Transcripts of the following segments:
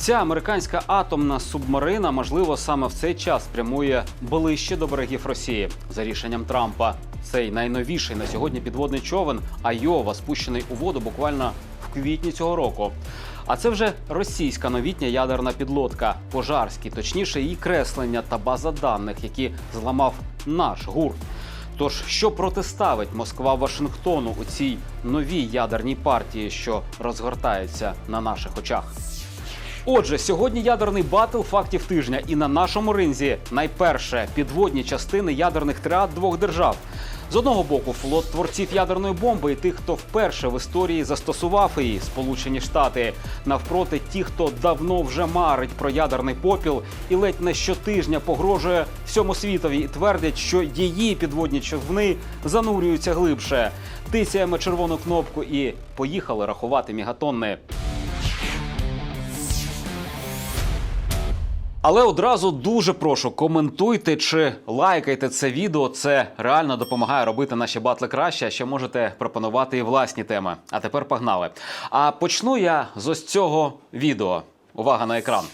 Ця американська атомна субмарина, можливо, саме в цей час прямує ближче до берегів Росії за рішенням Трампа. Цей найновіший на сьогодні підводний човен Айова спущений у воду буквально в квітні цього року. А це вже російська новітня ядерна підлодка Пожарський, точніше, її креслення та база даних, які зламав наш гурт. Тож, що протиставить Москва Вашингтону у цій новій ядерній партії, що розгортається на наших очах? Отже, сьогодні ядерний батл фактів тижня, і на нашому ринзі найперше підводні частини ядерних тріад двох держав. З одного боку, флот творців ядерної бомби і тих, хто вперше в історії застосував її Сполучені Штати. Навпроти, ті, хто давно вже марить про ядерний попіл і ледь не щотижня погрожує всьому світові і твердять, що її підводні човни занурюються глибше. Тисяємо червону кнопку і поїхали рахувати мігатонни. Але одразу дуже прошу коментуйте чи лайкайте це відео. Це реально допомагає робити наші батли краще. Ще можете пропонувати і власні теми. А тепер погнали. А почну я з ось цього відео. Увага на екран.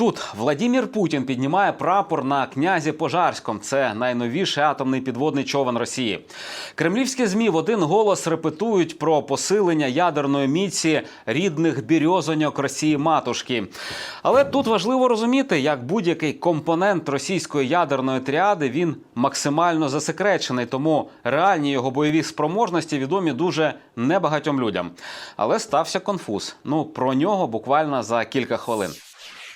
Тут Владімір Путін піднімає прапор на князі Пожарському. Це найновіший атомний підводний човен Росії. Кремлівські змі в один голос репетують про посилення ядерної міці рідних бірьозоньок Росії матушки. Але тут важливо розуміти, як будь-який компонент російської ядерної тріади він максимально засекречений, тому реальні його бойові спроможності відомі дуже небагатьом людям. Але стався конфуз. Ну про нього буквально за кілька хвилин.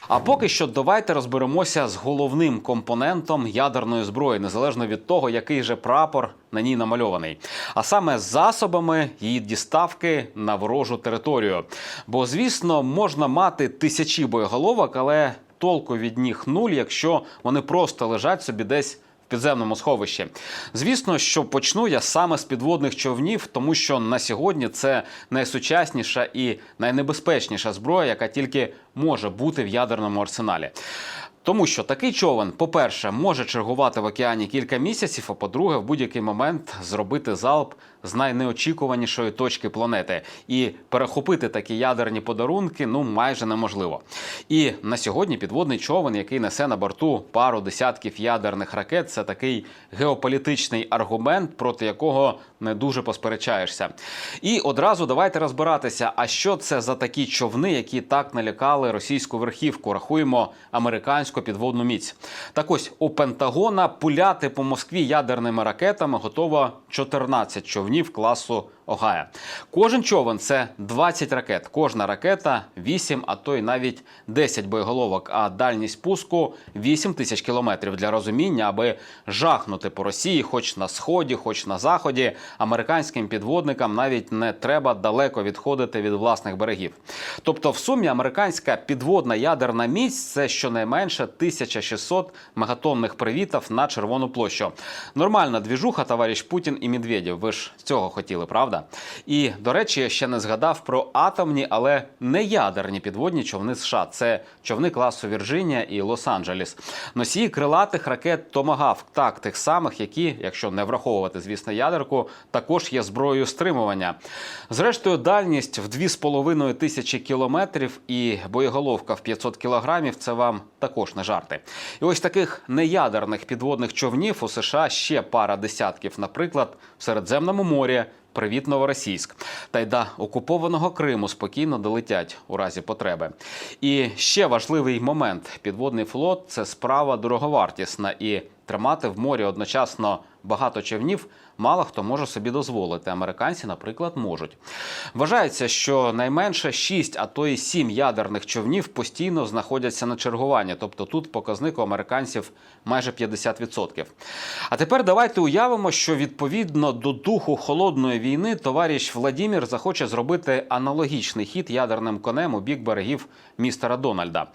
А поки що давайте розберемося з головним компонентом ядерної зброї, незалежно від того, який же прапор на ній намальований, а саме засобами її діставки на ворожу територію. Бо, звісно, можна мати тисячі боєголовок, але толку від них нуль, якщо вони просто лежать собі десь. Підземному сховищі. Звісно, що почну я саме з підводних човнів, тому що на сьогодні це найсучасніша і найнебезпечніша зброя, яка тільки може бути в ядерному арсеналі. Тому що такий човен, по-перше, може чергувати в океані кілька місяців, а по-друге, в будь-який момент зробити залп з найнеочікуванішої точки планети. І перехопити такі ядерні подарунки ну майже неможливо. І на сьогодні підводний човен, який несе на борту пару десятків ядерних ракет, це такий геополітичний аргумент, проти якого не дуже посперечаєшся. І одразу давайте розбиратися, а що це за такі човни, які так налякали російську верхівку. Рахуємо американську підводну міць. Так ось у Пентагона пуляти по Москві ядерними ракетами готово 14 човнів класу Огая. Кожен човен це 20 ракет. Кожна ракета 8, а то й навіть 10 боєголовок. А дальність пуску 8 тисяч кілометрів для розуміння, аби жахнути по Росії, хоч на сході, хоч на заході. Американським підводникам навіть не треба далеко відходити від власних берегів. Тобто, в сумі американська підводна ядерна міць це щонайменше 1600 мегатонних привітів на червону площу. Нормальна двіжуха, товариш Путін і Медведєв. Ви ж цього хотіли, правда? І до речі, я ще не згадав про атомні, але не ядерні підводні човни США. Це човни класу Вірджинія і Лос-Анджелес. Носії крилатих ракет Томагавк, так тих самих, які, якщо не враховувати, звісно, ядерку, також є зброєю стримування. Зрештою, дальність в 2,5 тисячі кілометрів і боєголовка в 500 кілограмів. Це вам також не жарти. І ось таких неядерних підводних човнів у США ще пара десятків, наприклад, в Середземному морі. Привіт, Новоросійськ. Та й до окупованого Криму спокійно долетять у разі потреби. І ще важливий момент: підводний флот це справа дороговартісна, і тримати в морі одночасно багато човнів мало хто може собі дозволити. Американці, наприклад, можуть. Вважається, що найменше 6, а то й 7 ядерних човнів постійно знаходяться на чергуванні. Тобто тут показник у американців майже 50%. А тепер давайте уявимо, що відповідно до духу холодної війни товариш Владімір захоче зробити аналогічний хід ядерним конем у бік берегів містера Дональда.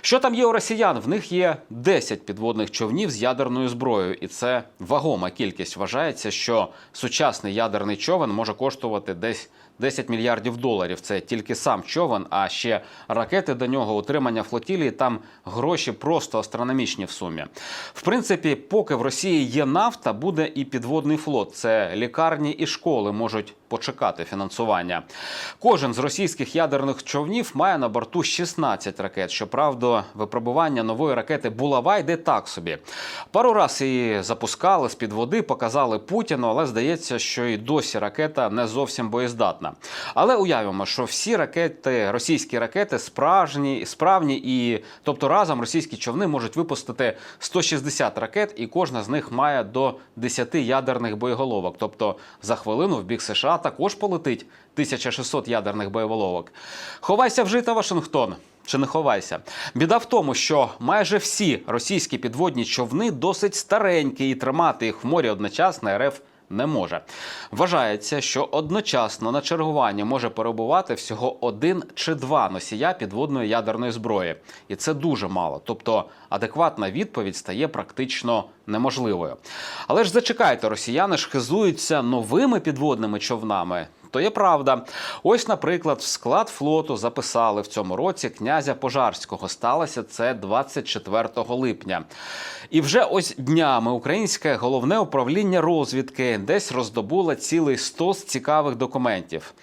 Що там є у росіян? В них є 10 підводних човнів з ядерною зброєю, і це вагома кількість. Вважається, що сучасний ядерний човен може коштувати десь 10 мільярдів доларів. Це тільки сам човен, а ще ракети до нього, утримання флотілії. Там гроші просто астрономічні в сумі. В принципі, поки в Росії є нафта, буде і підводний флот. Це лікарні і школи можуть почекати фінансування. Кожен з російських ядерних човнів має на борту 16 ракет. Щоправда, випробування нової ракети Булава йде так собі. Пару раз її запускали з під води, показали Путіну, але здається, що і досі ракета не зовсім боєздатна. Але уявимо, що всі ракети, російські ракети, справжні, справні, і тобто разом російські човни можуть випустити 160 ракет, і кожна з них має до 10 ядерних боєголовок. Тобто за хвилину в бік США також полетить 1600 ядерних боєголовок. Ховайся в жита Вашингтон. Чи не ховайся? Біда в тому, що майже всі російські підводні човни досить старенькі, і тримати їх в морі одночасно РФ не може. Вважається, що одночасно на чергуванні може перебувати всього один чи два носія підводної ядерної зброї, і це дуже мало. Тобто адекватна відповідь стає практично неможливою. Але ж зачекайте, росіяни ж хизуються новими підводними човнами. То є правда. Ось, наприклад, в склад флоту записали в цьому році князя Пожарського. Сталося це 24 липня. І вже ось днями українське головне управління розвідки десь роздобуло цілий стос цікавих документів.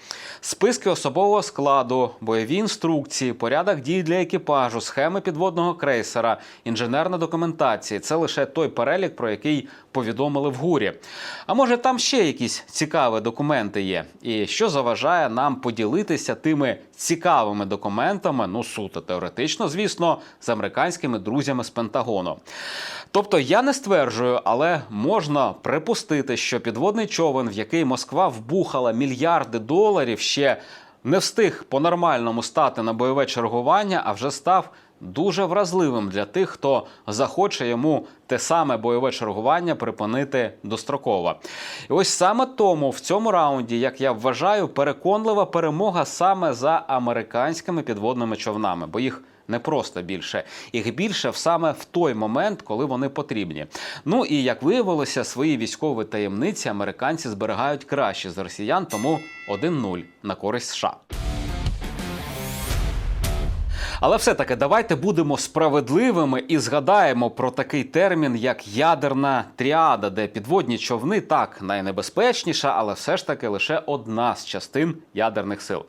Списки особового складу, бойові інструкції, порядок дій для екіпажу, схеми підводного крейсера, інженерна документація це лише той перелік, про який повідомили в гурі. А може там ще якісь цікаві документи є? І що заважає нам поділитися тими цікавими документами, ну суто теоретично, звісно, з американськими друзями з Пентагону. Тобто я не стверджую, але можна припустити, що підводний човен, в який Москва вбухала мільярди доларів, ще не встиг по-нормальному стати на бойове чергування, а вже став дуже вразливим для тих, хто захоче йому те саме бойове чергування припинити достроково. І ось саме тому в цьому раунді, як я вважаю, переконлива перемога саме за американськими підводними човнами, бо їх не просто більше, їх більше в саме в той момент, коли вони потрібні. Ну і як виявилося, свої військові таємниці американці зберігають краще з росіян, тому 1-0 на користь США. Але все-таки давайте будемо справедливими і згадаємо про такий термін, як ядерна тріада, де підводні човни так найнебезпечніша, але все ж таки лише одна з частин ядерних сил.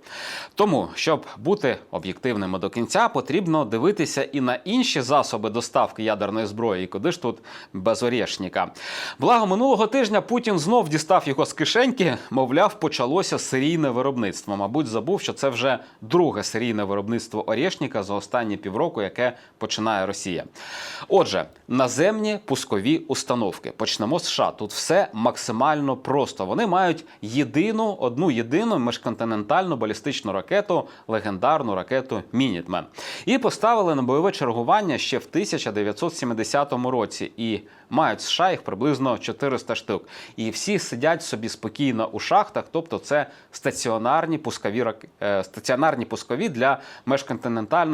Тому, щоб бути об'єктивними до кінця, потрібно дивитися і на інші засоби доставки ядерної зброї. І куди ж тут без Орєшніка? Благо минулого тижня Путін знов дістав його з кишеньки. Мовляв, почалося серійне виробництво. Мабуть, забув, що це вже друге серійне виробництво Орєшніка за останні півроку, яке починає Росія. Отже, наземні пускові установки. Почнемо з США. Тут все максимально просто. Вони мають єдину одну єдину міжконтинентальну балістичну ракету, легендарну ракету Мінітмен. І поставили на бойове чергування ще в 1970 році. І мають США їх приблизно 400 штук. І всі сидять собі спокійно у шахтах, тобто це стаціонарні пускові е, стаціонарні пускові для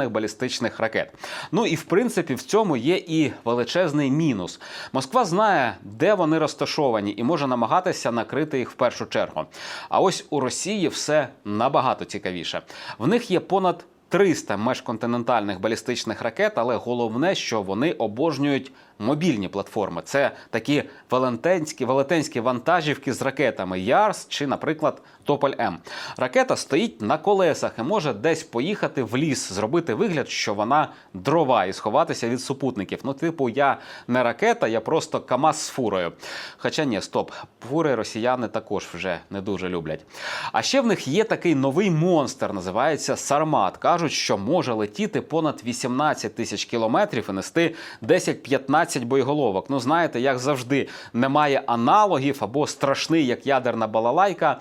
міжконтинентальних балістичних ракет. Ну і в принципі в цьому є і величезний мінус. Москва знає, де вони розташовані, і може намагатися накрити їх в першу чергу. А ось у Росії все набагато цікавіше. В них є понад 300 межконтинентальних балістичних ракет, але головне, що вони обожнюють мобільні платформи. Це такі велетенські, велетенські вантажівки з ракетами Ярс чи, наприклад, Тополь М. Ракета стоїть на колесах і може десь поїхати в ліс, зробити вигляд, що вона дрова і сховатися від супутників. Ну, типу, я не ракета, я просто КАМАЗ з фурою. Хоча ні, стоп, фури росіяни також вже не дуже люблять. А ще в них є такий новий монстр, називається Сармат. Кажуть, що може летіти понад 18 тисяч кілометрів і нести 10-15 боєголовок. Ну, знаєте, як завжди, немає аналогів або страшний, як ядерна балалайка.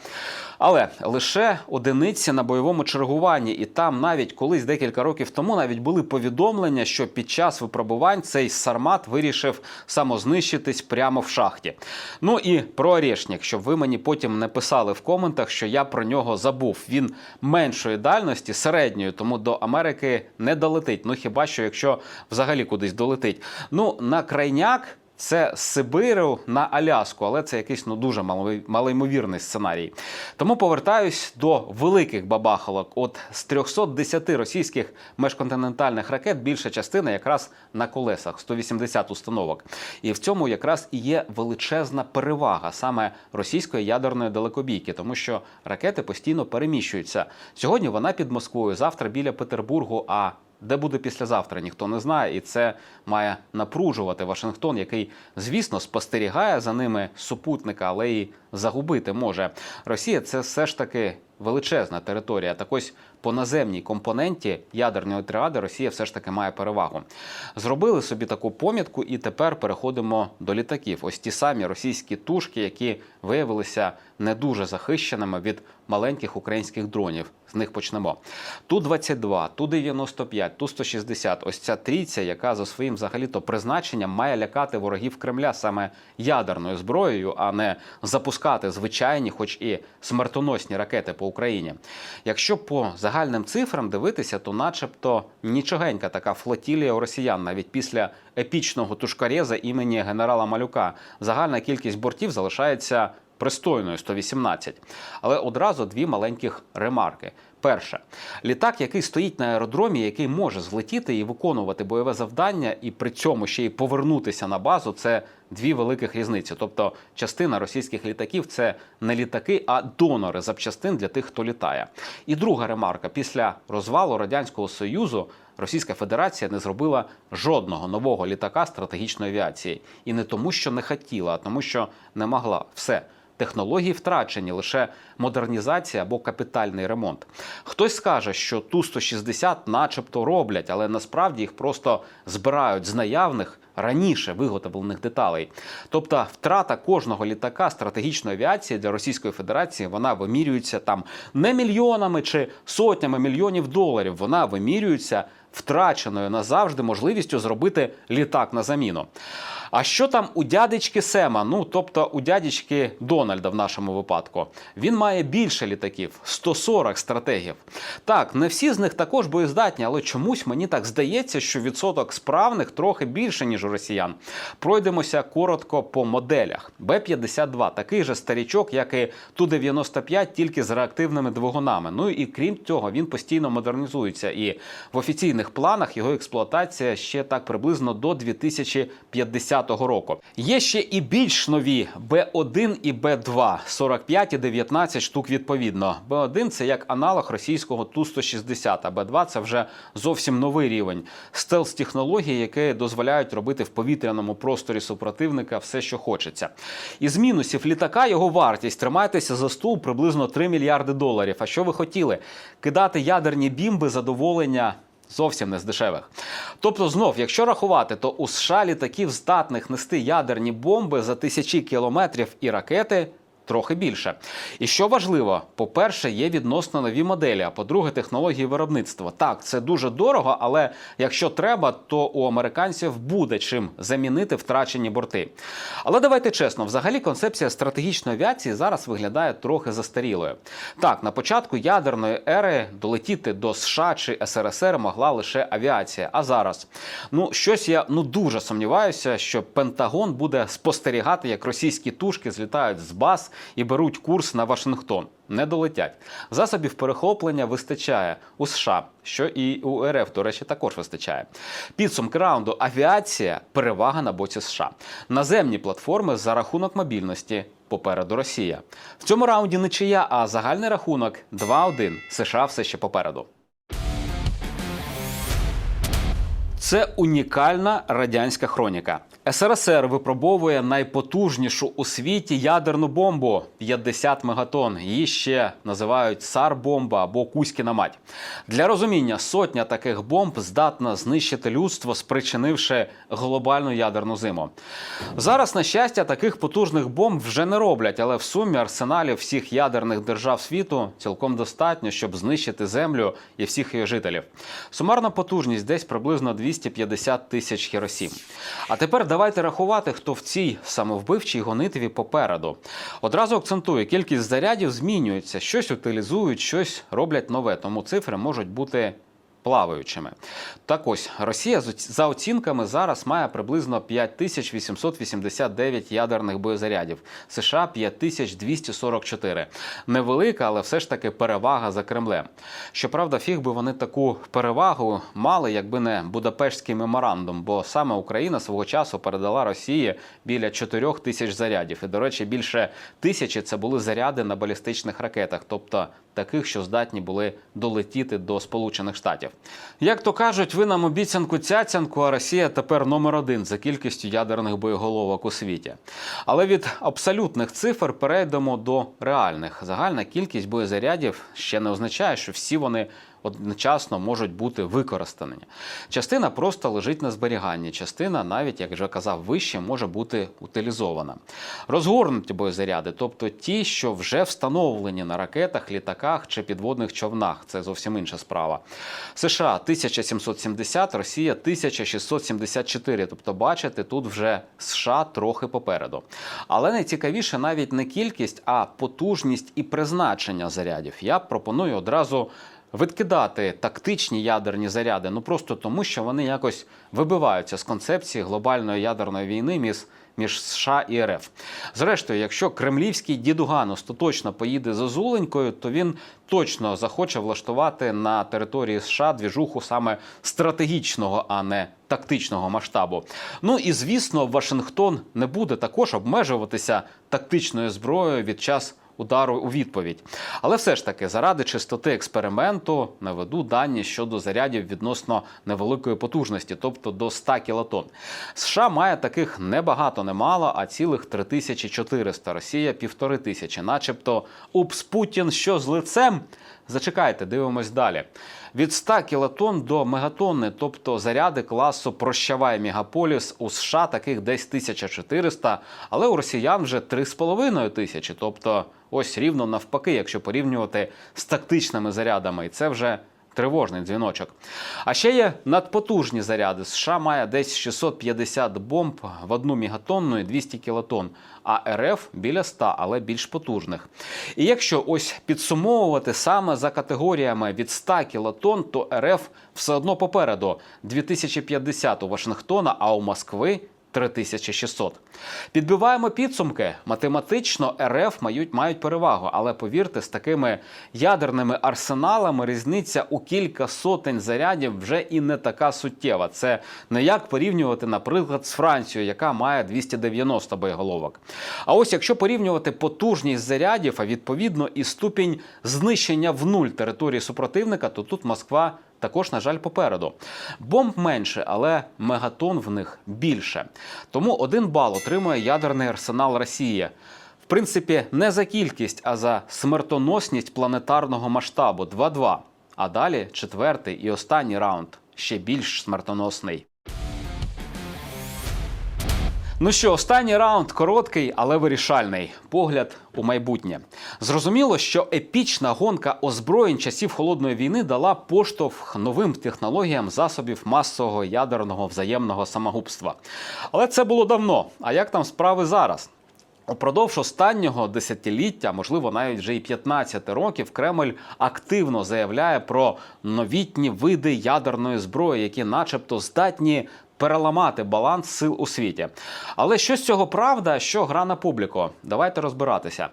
Але лише одиниці на бойовому чергуванні, і там навіть колись декілька років тому навіть були повідомлення, що під час випробувань цей сармат вирішив самознищитись прямо в шахті. Ну і про Орешник, щоб ви мені потім не писали в коментах, що я про нього забув. Він меншої дальності, середньої, тому до Америки не долетить. Ну хіба що якщо взагалі кудись долетить. Ну на крайняк. Це з Сибиру на Аляску, але це якийсь ну дуже мало- малоймовірний сценарій. Тому повертаюсь до великих бабахалок. От з 310 російських межконтинентальних ракет більша частина якраз на колесах 180 установок. І в цьому якраз і є величезна перевага саме російської ядерної далекобійки, тому що ракети постійно переміщуються. Сьогодні вона під Москвою, завтра біля Петербургу. А де буде післязавтра, ніхто не знає, і це має напружувати Вашингтон, який, звісно, спостерігає за ними супутника, але і загубити може. Росія це все ж таки величезна територія. Так ось по наземній компоненті ядерної тріади Росія все ж таки має перевагу. Зробили собі таку помітку, і тепер переходимо до літаків. Ось ті самі російські тушки, які виявилися не дуже захищеними від маленьких українських дронів. З них почнемо. Ту-22, Ту-95, Ту-160. Ось ця трійця, яка за своїм взагалі-то призначенням має лякати ворогів Кремля саме ядерною зброєю, а не запускати звичайні, хоч і смертоносні ракети по Україні. Якщо по загальним цифрам дивитися, то начебто нічогенька така флотілія у росіян, навіть після епічного тушкареза імені генерала Малюка. Загальна кількість бортів залишається пристойною 118. Але одразу дві маленьких ремарки. Перше, літак, який стоїть на аеродромі, який може злетіти і виконувати бойове завдання, і при цьому ще й повернутися на базу, це дві великих різниці. Тобто, частина російських літаків це не літаки, а донори запчастин для тих, хто літає. І друга ремарка: після розвалу радянського союзу. Російська Федерація не зробила жодного нового літака стратегічної авіації. І не тому, що не хотіла, а тому, що не могла. Все. Технології втрачені, лише модернізація або капітальний ремонт. Хтось скаже, що Ту-160 начебто роблять, але насправді їх просто збирають з наявних раніше виготовлених деталей. Тобто втрата кожного літака стратегічної авіації для Російської Федерації вона вимірюється там не мільйонами чи сотнями мільйонів доларів. Вона вимірюється втраченою назавжди можливістю зробити літак на заміну. А що там у дядечки Сема? Ну тобто у дядечки Дональда в нашому випадку. Він має більше літаків 140 стратегів. Так, не всі з них також боєздатні, але чомусь мені так здається, що відсоток справних трохи більше, ніж у росіян. Пройдемося коротко по моделях. Б-52 такий же старічок, як і Ту-95, тільки з реактивними двигунами. Ну і крім цього, він постійно модернізується. І в офіційних планах його експлуатація ще так приблизно до 2050 року. Є ще і більш нові Б1 і Б2, 45 і 19 штук відповідно. Б1 це як аналог російського Ту-160, а Б2 це вже зовсім новий рівень стелс технології, які дозволяють робити в повітряному просторі супротивника все, що хочеться. Із мінусів літака його вартість тримайтеся за стул приблизно 3 мільярди доларів. А що ви хотіли? Кидати ядерні бімби задоволення. Зовсім не з дешевих. Тобто, знов, якщо рахувати, то у США літаків здатних нести ядерні бомби за тисячі кілометрів і ракети трохи більше. І що важливо, по-перше, є відносно нові моделі, а по-друге, технології виробництва. Так, це дуже дорого, але якщо треба, то у американців буде чим замінити втрачені борти. Але давайте чесно, взагалі концепція стратегічної авіації зараз виглядає трохи застарілою. Так, на початку ядерної ери долетіти до США чи СРСР могла лише авіація. А зараз ну щось я ну дуже сумніваюся, що Пентагон буде спостерігати, як російські тушки злітають з баз і беруть курс на Вашингтон. Не долетять. Засобів перехоплення вистачає у США, що і у РФ, до речі, також вистачає. Підсумки раунду авіація перевага на боці США. Наземні платформи за рахунок мобільності. Попереду Росія. В цьому раунді не чия, а загальний рахунок 2-1. США все ще попереду. Це унікальна радянська хроніка. СРСР випробовує найпотужнішу у світі ядерну бомбу 50 мегатон. Її ще називають цар-бомба або Кузькіна мать. Для розуміння сотня таких бомб здатна знищити людство, спричинивши глобальну ядерну зиму. Зараз, на щастя, таких потужних бомб вже не роблять, але в сумі арсеналів всіх ядерних держав світу цілком достатньо, щоб знищити землю і всіх її жителів. Сумарна потужність десь приблизно 250 тисяч хіросім. А тепер давайте рахувати, хто в цій самовбивчій гонитві попереду. Одразу акцентую, кількість зарядів змінюється, щось утилізують, щось роблять нове, тому цифри можуть бути плаваючими. Так ось Росія за оцінками зараз має приблизно 5889 ядерних боєзарядів, США 5244. Невелика, але все ж таки перевага за Кремлем. Щоправда, фіг би вони таку перевагу мали, якби не Будапештський меморандум, бо саме Україна свого часу передала Росії біля 4 тисяч зарядів. І, до речі, більше тисячі це були заряди на балістичних ракетах, тобто таких, що здатні були долетіти до Сполучених Штатів. Як то кажуть, ви нам обіцянку цяцянку, а Росія тепер номер один за кількістю ядерних боєголовок у світі. Але від абсолютних цифр перейдемо до реальних. Загальна кількість боєзарядів ще не означає, що всі вони одночасно можуть бути використані. Частина просто лежить на зберіганні, частина, навіть як вже казав вище, може бути утилізована. Розгорнуті боєзаряди, тобто ті, що вже встановлені на ракетах, літаках чи підводних човнах. Це зовсім інша справа. США 1770, Росія 1674. Тобто, бачите, тут вже США трохи попереду. Але найцікавіше навіть не кількість, а потужність і призначення зарядів. Я пропоную одразу відкидати тактичні ядерні заряди, ну просто тому, що вони якось вибиваються з концепції глобальної ядерної війни між. Між США і РФ. Зрештою, якщо кремлівський дідуган остаточно поїде за Зуленькою, то він точно захоче влаштувати на території США двіжуху саме стратегічного, а не тактичного масштабу. Ну і звісно, Вашингтон не буде також обмежуватися тактичною зброєю від час удару у відповідь. Але все ж таки, заради чистоти експерименту наведу дані щодо зарядів відносно невеликої потужності, тобто до 100 кілотон. США має таких небагато, немало, а цілих 3400. Росія півтори тисячі. Начебто, упс Путін що з лицем? Зачекайте, дивимось далі. Від 100 кілотон до мегатонни, тобто заряди класу Прощавай мегаполіс у США таких десь 1400, але у росіян вже 3,5 тисячі. Тобто, ось рівно навпаки, якщо порівнювати з тактичними зарядами, і це вже. Тривожний дзвіночок. А ще є надпотужні заряди. США має десь 650 бомб в одну мегатонну і 200 кілотон, а РФ біля 100, але більш потужних. І якщо ось підсумовувати саме за категоріями від 100 кілотон, то РФ все одно попереду 2050 у Вашингтона, а у Москви 3600. Підбиваємо підсумки. Математично РФ мають, мають перевагу, але повірте, з такими ядерними арсеналами різниця у кілька сотень зарядів вже і не така суттєва. Це не як порівнювати, наприклад, з Францією, яка має 290 боєголовок. А ось якщо порівнювати потужність зарядів, а відповідно і ступінь знищення в нуль території супротивника, то тут Москва також, на жаль, попереду. Бомб менше, але мегатон в них більше. Тому один бал отримує ядерний арсенал Росії. В принципі, не за кількість, а за смертоносність планетарного масштабу 2-2. А далі четвертий і останній раунд ще більш смертоносний. Ну що, останній раунд короткий, але вирішальний. Погляд у майбутнє. Зрозуміло, що епічна гонка озброєнь часів холодної війни дала поштовх новим технологіям засобів масового ядерного взаємного самогубства. Але це було давно. А як там справи зараз? Упродовж останнього десятиліття, можливо, навіть вже і 15 років, Кремль активно заявляє про новітні види ядерної зброї, які, начебто, здатні переламати баланс сил у світі. Але що з цього правда, що гра на публіку? Давайте розбиратися.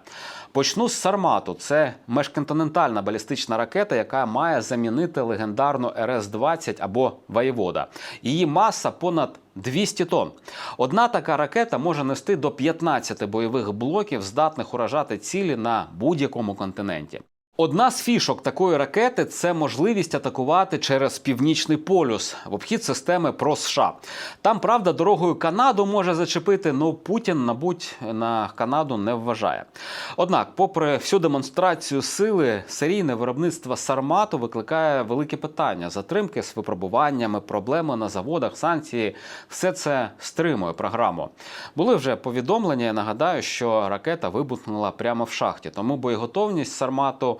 Почну з Сармату. Це межконтинентальна балістична ракета, яка має замінити легендарну РС-20 або Воєвода. Її маса понад 200 тонн. Одна така ракета може нести до 15 бойових блоків, здатних уражати цілі на будь-якому континенті. Одна з фішок такої ракети це можливість атакувати через північний полюс в обхід системи про США. Там, правда, дорогою Канаду може зачепити, але Путін, мабуть, на Канаду не вважає. Однак, попри всю демонстрацію сили, серійне виробництво Сармату викликає великі питання: затримки з випробуваннями, проблеми на заводах, санкції все це стримує програму. Були вже повідомлення. Я нагадаю, що ракета вибухнула прямо в шахті, тому боєготовність Сармату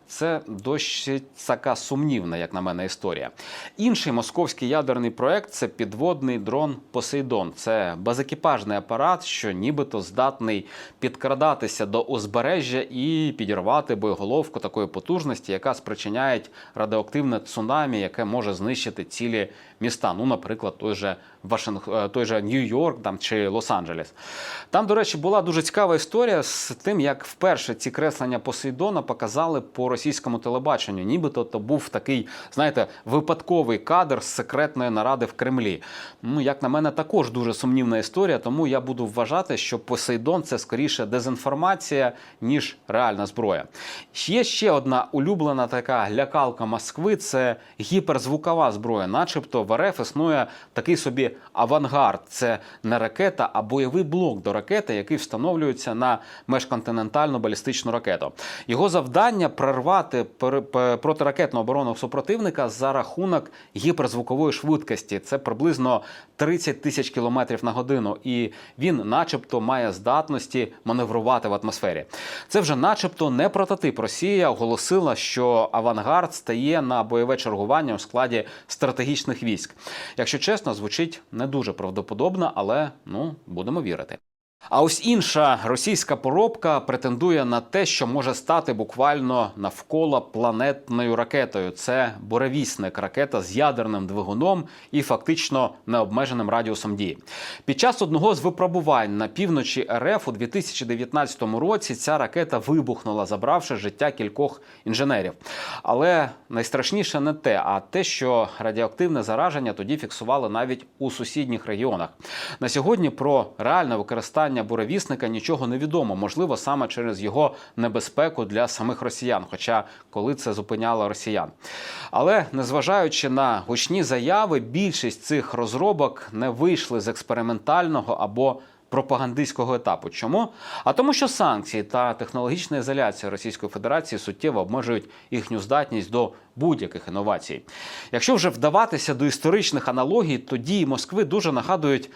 це досить така сумнівна, як на мене, історія. Інший московський ядерний проект це підводний дрон Посейдон. Це безекіпажний апарат, що нібито здатний підкрадатися до узбережжя і підірвати боєголовку такої потужності, яка спричиняє радіоактивне цунамі, яке може знищити цілі міста. Ну, наприклад, той же Вашинг... е, той же Нью-Йорк там чи Лос-Анджелес. Там, до речі, була дуже цікава історія з тим, як вперше ці креслення Посейдона показали по російському телебаченню. Нібито то був такий, знаєте, випадковий кадр з секретної наради в Кремлі. Ну, як на мене, також дуже сумнівна історія, тому я буду вважати, що Посейдон це скоріше дезінформація, ніж реальна зброя. Є ще одна улюблена така лякалка Москви це гіперзвукова зброя, начебто в РФ існує такий собі авангард. Це не ракета, а бойовий блок до ракети, який встановлюється на межконтинентальну балістичну ракету. Його завдання прорвати пер- пе- протиракетну оборону супротивника за рахунок гіперзвукової швидкості. Це приблизно 30 тисяч кілометрів на годину, і він, начебто, має здатності маневрувати в атмосфері. Це вже, начебто, не прототип. Росія оголосила, що авангард стає на бойове чергування у складі стратегічних військ. Якщо чесно, звучить не дуже правдоподобно, але ну будемо вірити. А ось інша російська поробка претендує на те, що може стати буквально навколо планетною ракетою. Це буревісник, ракета з ядерним двигуном і фактично необмеженим радіусом дії. Під час одного з випробувань на півночі РФ у 2019 році ця ракета вибухнула, забравши життя кількох інженерів. Але найстрашніше не те, а те, що радіоактивне зараження тоді фіксували навіть у сусідніх регіонах. На сьогодні про реальне використання буревісника нічого не відомо. Можливо, саме через його небезпеку для самих росіян, хоча коли це зупиняло росіян. Але незважаючи на гучні заяви, більшість цих розробок не вийшли з експериментального або пропагандистського етапу. Чому? А тому, що санкції та технологічна ізоляція Російської Федерації суттєво обмежують їхню здатність до будь-яких інновацій. Якщо вже вдаватися до історичних аналогій, то дії Москви дуже нагадують.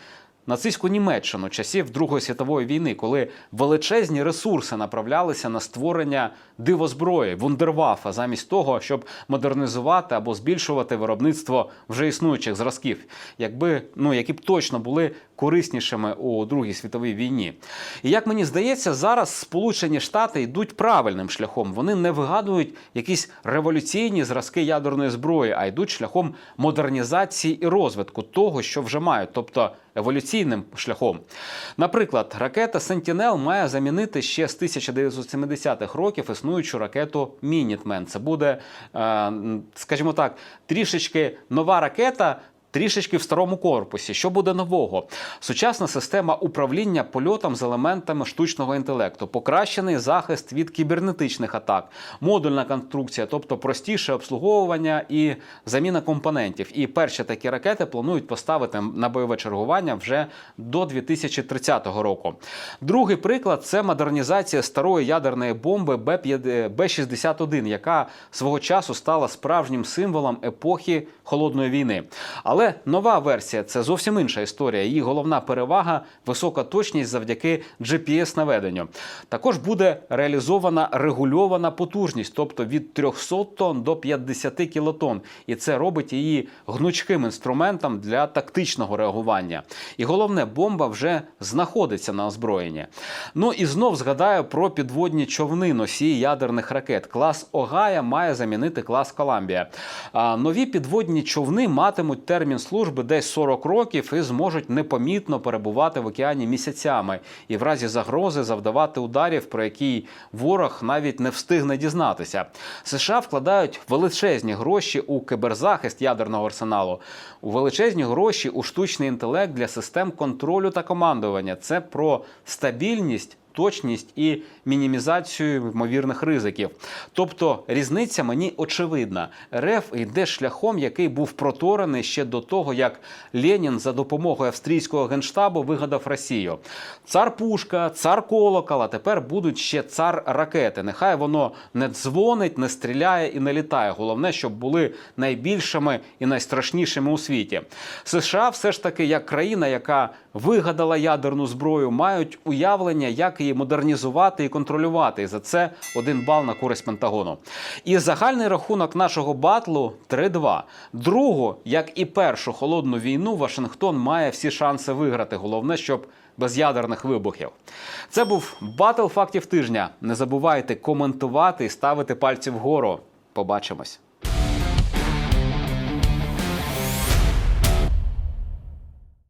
Нацистську Німеччину часів Другої світової війни, коли величезні ресурси направлялися на створення дивозброї, вундервафа, замість того, щоб модернізувати або збільшувати виробництво вже існуючих зразків, якби ну які б точно були кориснішими у Другій світовій війні. І як мені здається, зараз Сполучені Штати йдуть правильним шляхом. Вони не вигадують якісь революційні зразки ядерної зброї, а йдуть шляхом модернізації і розвитку того, що вже мають, тобто еволюційним шляхом. Наприклад, ракета Сентінел має замінити ще з 1970-х років існуючу ракету Мінітмен. Це буде, е, скажімо так, трішечки нова ракета. Трішечки в старому корпусі, що буде нового? Сучасна система управління польотом з елементами штучного інтелекту, покращений захист від кібернетичних атак, модульна конструкція, тобто простіше обслуговування і заміна компонентів. І перші такі ракети планують поставити на бойове чергування вже до 2030 року. Другий приклад це модернізація старої ядерної бомби Б-61, яка свого часу стала справжнім символом епохи холодної війни. Але нова версія це зовсім інша історія. Її головна перевага висока точність завдяки GPS-наведенню. Також буде реалізована регульована потужність, тобто від 300 тонн до 50 кілотон. І це робить її гнучким інструментом для тактичного реагування. І головне, бомба вже знаходиться на озброєнні. Ну і знов згадаю про підводні човни носії ядерних ракет. Клас Огая має замінити клас Коламбія. А нові підводні човни матимуть термін служби десь 40 років і зможуть непомітно перебувати в океані місяцями і в разі загрози завдавати ударів, про які ворог навіть не встигне дізнатися. США вкладають величезні гроші у киберзахист ядерного арсеналу, у величезні гроші у штучний інтелект для систем контролю та командування. Це про стабільність. Точність і мінімізацію ймовірних ризиків. Тобто різниця мені очевидна. РФ йде шляхом, який був проторений ще до того, як Ленін за допомогою австрійського генштабу вигадав Росію. Цар Пушка, цар Колокол, а тепер будуть ще цар ракети. Нехай воно не дзвонить, не стріляє і не літає. Головне, щоб були найбільшими і найстрашнішими у світі. США все ж таки, як країна, яка вигадала ядерну зброю, мають уявлення, як її, модернізувати і контролювати. І за це один бал на користь Пентагону. І загальний рахунок нашого батлу 3-2. Другу, як і першу холодну війну, Вашингтон має всі шанси виграти. Головне, щоб без ядерних вибухів. Це був батл фактів тижня. Не забувайте коментувати і ставити пальці вгору. Побачимось.